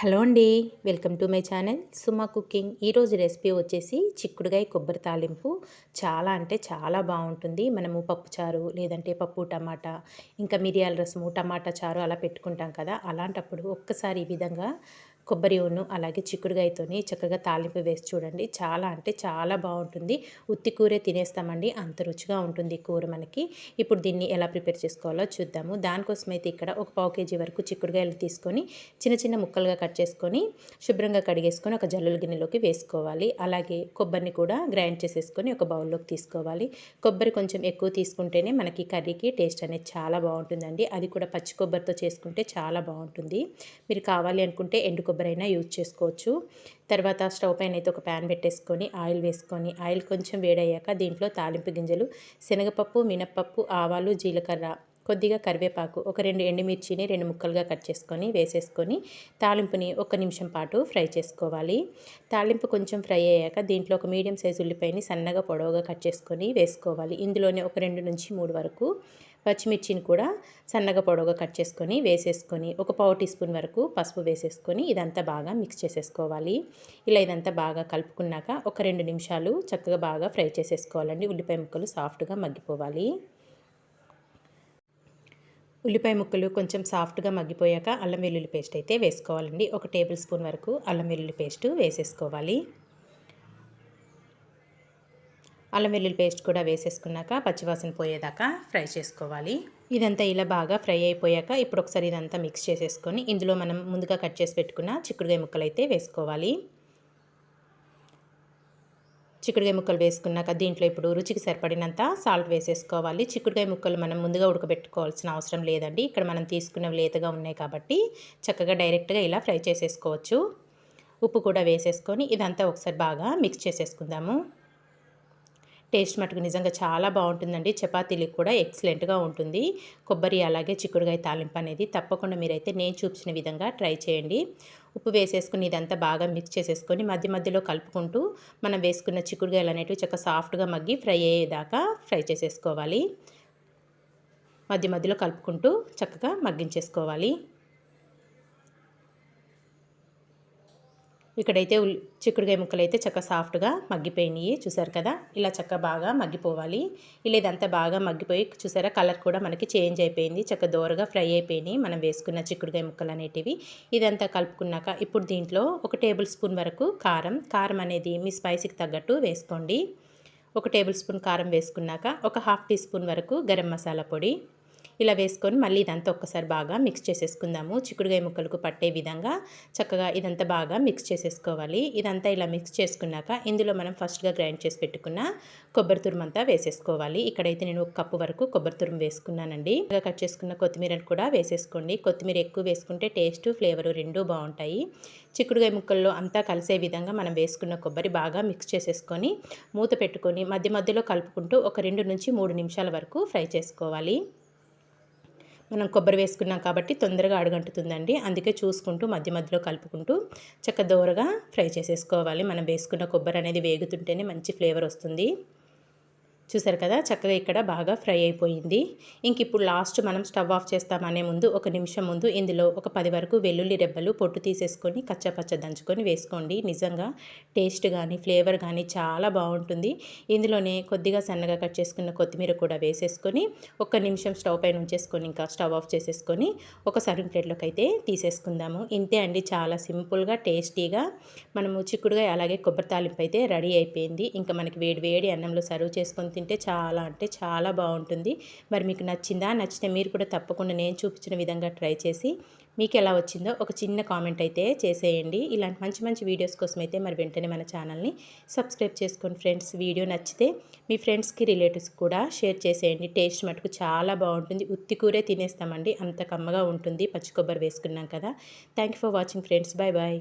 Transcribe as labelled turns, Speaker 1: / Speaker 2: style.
Speaker 1: Hello అండి welcome to my channel Suma cooking. ఈరోజు recipe వచ్చేసి చిక్కుడుగాయ కొబ్బరి తాలింపు. చాలా అంటే చాలా బాగుంటుంది. మనము పప్పు చారు లేదంటే పప్పు టమాటా ఇంకా మిరియాల రసము టమాటా చారు అలా పెట్టుకుంటాం కదా. అలాంటప్పుడు ఒక్కసారి ఈ విధంగా కొబ్బరి ఉన్ను అలాగే చిక్కుడుగాయతోని చక్కగా తాలింపు వేసి చూడండి. చాలా అంటే చాలా బాగుంటుంది. ఉత్తి కూరే తినేస్తామండి. అంత రుచిగా ఉంటుంది కూర మనకి. ఇప్పుడు దీన్ని ఎలా ప్రిపేర్ చేసుకోవాలో చూద్దాము. దానికోసం అయితే ఇక్కడ ఒక పావు కేజీ వరకు చిక్కుడుగాయలు తీసుకొని చిన్న చిన్న ముక్కలుగా కట్ చేసుకొని శుభ్రంగా కడిగేసుకొని ఒక జల్లుల గిన్నెలోకి వేసుకోవాలి. అలాగే కొబ్బరిని కూడా గ్రైండ్ చేసేసుకొని ఒక బౌల్లోకి తీసుకోవాలి. కొబ్బరి కొంచెం ఎక్కువ తీసుకుంటేనే మనకి కర్రీకి టేస్ట్ అనేది చాలా బాగుంటుందండి. అది కూడా పచ్చి కొబ్బరితో చేసుకుంటే చాలా బాగుంటుంది. మీరు కావాలి అనుకుంటే ఎండు కొబ్బరి అయినా యూజ్ చేసుకోవచ్చు. తర్వాత స్టవ్ పైన అయితే ఒక ప్యాన్ పెట్టేసుకొని ఆయిల్ వేసుకొని ఆయిల్ కొంచెం వేడయ్యాక దీంట్లో తాలింపు గింజలు శనగపప్పు మినప్పప్పు ఆవాలు జీలకర్ర కొద్దిగా కరివేపాకు ఒక రెండు ఎండుమిర్చిని రెండు ముక్కలుగా కట్ చేసుకొని వేసేసుకొని తాలింపుని ఒక నిమిషం పాటు ఫ్రై చేసుకోవాలి. తాలింపు కొంచెం ఫ్రై అయ్యాక దీంట్లో ఒక మీడియం సైజు ఉల్లిపాయని సన్నగా పొడవుగా కట్ చేసుకొని వేసుకోవాలి. ఇందులోనే ఒక రెండు నుంచి మూడు వరకు పచ్చిమిర్చిని కూడా సన్నగా పొడవుగా కట్ చేసుకొని వేసేసుకొని ఒక పావు టీ స్పూన్ వరకు పసుపు వేసేసుకొని ఇదంతా బాగా మిక్స్ చేసేసుకోవాలి. ఇలా ఇదంతా బాగా కలుపుకున్నాక ఒక రెండు నిమిషాలు చక్కగా బాగా ఫ్రై చేసేసుకోవాలండి. ఉల్లిపాయ ముక్కలు సాఫ్ట్గా మగ్గిపోవాలి. ఉల్లిపాయ ముక్కలు కొంచెం సాఫ్ట్గా మగ్గిపోయాక అల్లం వెల్లుల్లి పేస్ట్ అయితే వేసుకోవాలండి. ఒక టేబుల్ స్పూన్ వరకు అల్లం వెల్లుల్లి పేస్ట్ వేసేసుకోవాలి. అల్లం వెల్లుల్లి పేస్ట్ కూడా వేసేసుకున్నాక పచ్చివాసన పోయేదాకా ఫ్రై చేసుకోవాలి. ఇదంతా ఇలా బాగా ఫ్రై అయిపోయాక ఇప్పుడు ఒకసారి ఇదంతా మిక్స్ చేసేసుకొని ఇందులో మనం ముందుగా కట్ చేసి పెట్టుకున్న చిక్కుడుగాయ ముక్కలు అయితే వేసుకోవాలి. చిక్కుడుగాయ ముక్కలు వేసుకున్నాక దీంట్లో ఇప్పుడు రుచికి సరిపడినంత సాల్ట్ వేసేసుకోవాలి. చిక్కుడుగాయ ముక్కలు మనం ముందుగా ఉడకబెట్టుకోవాల్సిన అవసరం లేదండి. ఇక్కడ మనం తీసుకున్నవి లేతగా ఉన్నాయి కాబట్టి చక్కగా డైరెక్ట్గా ఇలా ఫ్రై చేసేసుకోవచ్చు. ఉప్పు కూడా వేసేసుకొని ఇదంతా ఒకసారి బాగా మిక్స్ చేసేసుకుందాము. టేస్ట్ మటుకు నిజంగా చాలా బాగుంటుందండి. చపాతీలకు కూడా ఎక్సలెంట్గా ఉంటుంది. కొబ్బరి అలాగే చిక్కుడుగాయ తాలింపు అనేది తప్పకుండా మీరైతే నేను చూపించిన విధంగా ట్రై చేయండి. ఉప్పు వేసేసుకుని ఇదంతా బాగా మిక్స్ చేసేసుకొని మధ్య మధ్యలో కలుపుకుంటూ మనం వేసుకున్న చిక్కుడుగాయలు అనేటివి చక్కగా సాఫ్ట్గా మగ్గి ఫ్రై అయ్యేదాకా ఫ్రై చేసేసుకోవాలి. మధ్య మధ్యలో కలుపుకుంటూ చక్కగా మగ్గించేసుకోవాలి. ఇక్కడైతే చిక్కుడుకాయ ముక్కలు అయితే చక్కగా సాఫ్ట్గా మగ్గిపోయినాయి చూసారు కదా? ఇలా చక్కగా బాగా మగ్గిపోవాలి. ఇలా ఇదంతా బాగా మగ్గిపోయి చూసారా? కలర్ కూడా మనకి చేంజ్ అయిపోయింది. చక్కగా దోరగా ఫ్రై అయిపోయినాయి మనం వేసుకున్న చిక్కుడుకాయ ముక్కలు అనేటివి. ఇదంతా కలుపుకున్నాక ఇప్పుడు దీంట్లో ఒక టేబుల్ స్పూన్ వరకు కారం. కారం అనేది మీ స్పైసీకి తగ్గట్టు వేసుకోండి. ఒక టేబుల్ స్పూన్ కారం వేసుకున్నాక ఒక హాఫ్ టీ స్పూన్ వరకు గరం మసాలా పొడి. ఇలా వేసుకొని మళ్ళీ ఇదంతా ఒక్కసారి బాగా మిక్స్ చేసేసుకుందాము. చిక్కుడుగాయ ముక్కలకు పట్టే విధంగా చక్కగా ఇదంతా బాగా మిక్స్ చేసేసుకోవాలి. ఇదంతా ఇలా మిక్స్ చేసుకున్నాక ఇందులో మనం ఫస్ట్గా గ్రైండ్ చేసి పెట్టుకున్న కొబ్బరి తురుమంతా వేసేసుకోవాలి. ఇక్కడైతే నేను ఒక కప్పు వరకు కొబ్బరి తురుము వేసుకున్నానండి. ఇలా కట్ చేసుకున్న కొత్తిమీరను కూడా వేసేసుకోండి. కొత్తిమీర ఎక్కువ వేసుకుంటే టేస్ట్ ఫ్లేవర్ రెండూ బాగుంటాయి. చిక్కుడుగాయ ముక్కల్లో అంతా కలిసే విధంగా మనం వేసుకున్న కొబ్బరి బాగా మిక్స్ చేసేసుకొని మూత పెట్టుకొని మధ్య మధ్యలో కలుపుకుంటూ ఒక రెండు నుంచి మూడు నిమిషాల వరకు ఫ్రై చేసుకోవాలి. మనం కొబ్బరి వేసుకున్నాం కాబట్టి తొందరగా అడుగంటుతుందండి. అందుకే చూసుకుంటూ మధ్య మధ్యలో కలుపుకుంటూ చక్క దోరగా ఫ్రై చేసేసుకోవాలి. మనం వేసుకున్న కొబ్బరి అనేది వేగుతుంటేనే మంచి ఫ్లేవర్ వస్తుంది. చూసారు కదా చక్కగా ఇక్కడ బాగా ఫ్రై అయిపోయింది. ఇంక ఇప్పుడు లాస్ట్ మనం స్టవ్ ఆఫ్ చేస్తామనే ముందు ఒక నిమిషం ముందు ఇందులో ఒక పది వరకు వెల్లుల్లి రెబ్బలు పొట్టు తీసేసుకొని కచ్చపచ్చ దంచుకొని వేసుకోండి. నిజంగా టేస్ట్ కానీ ఫ్లేవర్ కానీ చాలా బాగుంటుంది. ఇందులోనే కొద్దిగా సన్నగా కట్ చేసుకున్న కొత్తిమీర కూడా వేసేసుకొని ఒక నిమిషం స్టవ్ పైన ఉంచేసుకొని ఇంకా స్టవ్ ఆఫ్ చేసేసుకొని ఒక సర్వింగ్ ప్లేట్లోకి అయితే తీసేసుకుందాము. ఇంతే అండి చాలా సింపుల్గా టేస్టీగా. మనము చిక్కుడుగా అలాగే కొబ్బరి తాలింపు అయితే రెడీ అయిపోయింది. ఇంకా మనకి వేడి వేడి అన్నంలో సర్వ్ చేసుకొని తింటే చాలా అంటే చాలా బాగుంటుంది. మరి మీకు నచ్చిందా? నచ్చితే మీరు కూడా తప్పకుండా నేను చూపించిన విధంగా ట్రై చేసి మీకు ఎలా వచ్చిందో ఒక చిన్న కామెంట్ అయితే చేసేయండి. ఇలాంటి మంచి మంచి వీడియోస్ కోసం అయితే మరి వెంటనే మన ఛానల్ని సబ్స్క్రైబ్ చేసుకోండి ఫ్రెండ్స్. వీడియో నచ్చితే మీ ఫ్రెండ్స్కి రిలేటివ్స్ కూడా షేర్ చేసేయండి. టేస్ట్ మటుకు చాలా బాగుంటుంది. ఉత్తి కూరే తినేస్తామండి. అంత కమ్మగా ఉంటుంది. పచ్చి కొబ్బరి వేసుకున్నాం కదా. Thank for watching friends. Bye bye